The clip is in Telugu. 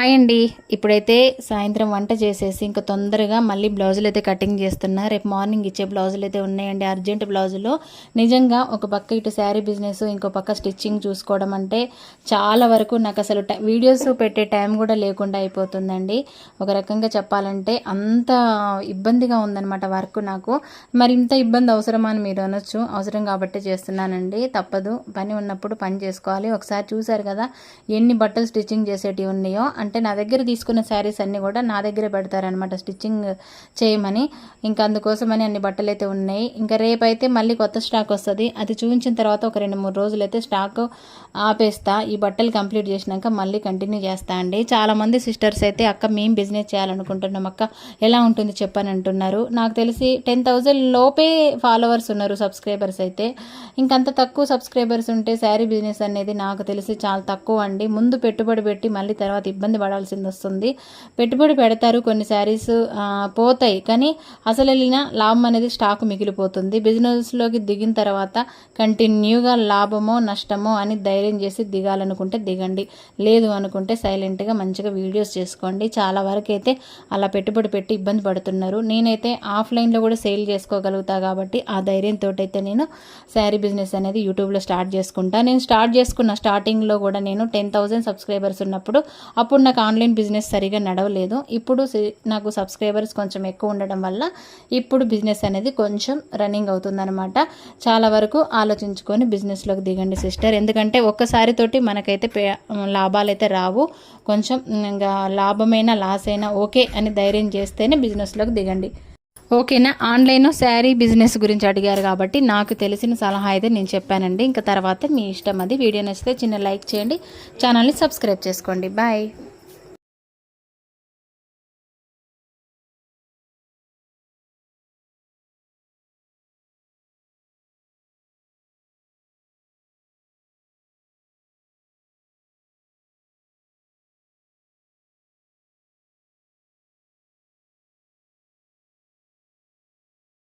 హాయ్ అండి. ఇప్పుడైతే సాయంత్రం వంట చేసేసి ఇంకా తొందరగా మళ్ళీ బ్లౌజులు అయితే కటింగ్ చేస్తున్నా. రేపు మార్నింగ్ ఇచ్చే బ్లౌజులు అయితే ఉన్నాయండి. అర్జెంట్ బ్లౌజులు. నిజంగా ఒక పక్క ఇటు శారీ బిజినెస్ ఇంకో పక్క స్టిచ్చింగ్ చూసుకోవడం అంటే చాలా వరకు నాకు అసలు టై- వీడియోస్ పెట్టే టైం కూడా లేకుండా అయిపోతుందండి. ఒక రకంగా చెప్పాలంటే అంత ఇబ్బందిగా ఉందన్నమాట వర్క్ నాకు. మరి ఇంత ఇబ్బంది అవసరమా అని మీరు అనొచ్చు. అవసరం కాబట్టి చేస్తున్నానండి. తప్పదు. పని ఉన్నప్పుడు పని చేసుకోవాలి. ఒకసారి చూశారు కదా ఎన్ని బట్టలు స్టిచ్చింగ్ చేసేటివి ఉన్నాయో. అంటే అంటే నా దగ్గర తీసుకున్న శారీస్ అన్నీ కూడా నా దగ్గరే పెడతారనమాట స్టిచ్చింగ్ చేయమని. ఇంకా అందుకోసమని అన్ని బట్టలు అయితే ఉన్నాయి. ఇంకా రేపైతే మళ్ళీ కొత్త స్టాక్ వస్తుంది. అది చూపించిన తర్వాత ఒక రెండు మూడు రోజులు అయితే స్టాక్ ఆపేస్తా. ఈ బట్టలు కంప్లీట్ చేసినాక మళ్ళీ కంటిన్యూ చేస్తా అండి. చాలామంది సిస్టర్స్ అయితే అక్క మేము బిజినెస్ చేయాలనుకుంటున్నాం అక్క ఎలా ఉంటుంది చెప్పని అంటున్నారు. నాకు తెలిసి టెన్ థౌజండ్ లోపే ఫాలోవర్స్ ఉన్నారు సబ్స్క్రైబర్స్ అయితే. ఇంకంత తక్కువ సబ్స్క్రైబర్స్ ఉంటే శారీ బిజినెస్ అనేది నాకు తెలిసి చాలా తక్కువ అండి. ముందు పెట్టుబడి పెట్టి మళ్ళీ తర్వాత ఇబ్బంది పడాల్సింది వస్తుంది పెట్టుబడి పెడతారు కొన్ని శారీస్ పోతాయి. కానీ అసలు వెళ్ళిన లాభం అనేది స్టాక్ మిగిలిపోతుంది. బిజినెస్లోకి దిగిన తర్వాత కంటిన్యూగా లాభమో నష్టమో అని ధైర్యం చేసి దిగాలనుకుంటే దిగండి. లేదు అనుకుంటే సైలెంట్గా మంచిగా వీడియోస్ చేసుకోండి. చాలా వరకు అయితే అలా పెట్టుబడి పెట్టి ఇబ్బంది పడుతున్నారు. నేనైతే ఆఫ్లైన్లో కూడా సేల్ చేసుకోగలుగుతా కాబట్టి ఆ ధైర్యంతో అయితే నేను శారీ బిజినెస్ అనేది యూట్యూబ్లో స్టార్ట్ చేసుకుంటా. నేను స్టార్ట్ చేసుకున్న స్టార్టింగ్లో కూడా నేను టెన్ థౌజండ్ సబ్స్క్రైబర్స్ ఉన్నప్పుడు అప్పుడు నాకు ఆన్లైన్ బిజినెస్ సరిగా నడవలేదు. ఇప్పుడు నాకు సబ్స్క్రైబర్స్ కొంచెం ఎక్కువ ఉండడం వల్ల ఇప్పుడు బిజినెస్ అనేది కొంచెం రన్నింగ్ అవుతుందనమాట చాలా వరకు ఆలోచించుకొని బిజినెస్లోకి దిగండి సిస్టర్. ఎందుకంటే ఒక్కసారి తోటి మనకైతే పే- లాభాలు అయితే రావు. కొంచెం ఇంకా లాభమైనా లాస్ అయినా ఓకే అని ధైర్యం చేస్తేనే బిజినెస్లోకి దిగండి. ఓకేనా? ఆన్లైన్ శారీ బిజినెస్ గురించి అడిగారు కాబట్టి నాకు తెలిసిన సలహా అయితే నేను చెప్పానండి. ఇంకా తర్వాత మీ ఇష్టం అది. వీడియో నచ్చితే చిన్న లైక్ చేయండి. ఛానల్ని సబ్స్క్రైబ్ చేసుకోండి. బాయ్.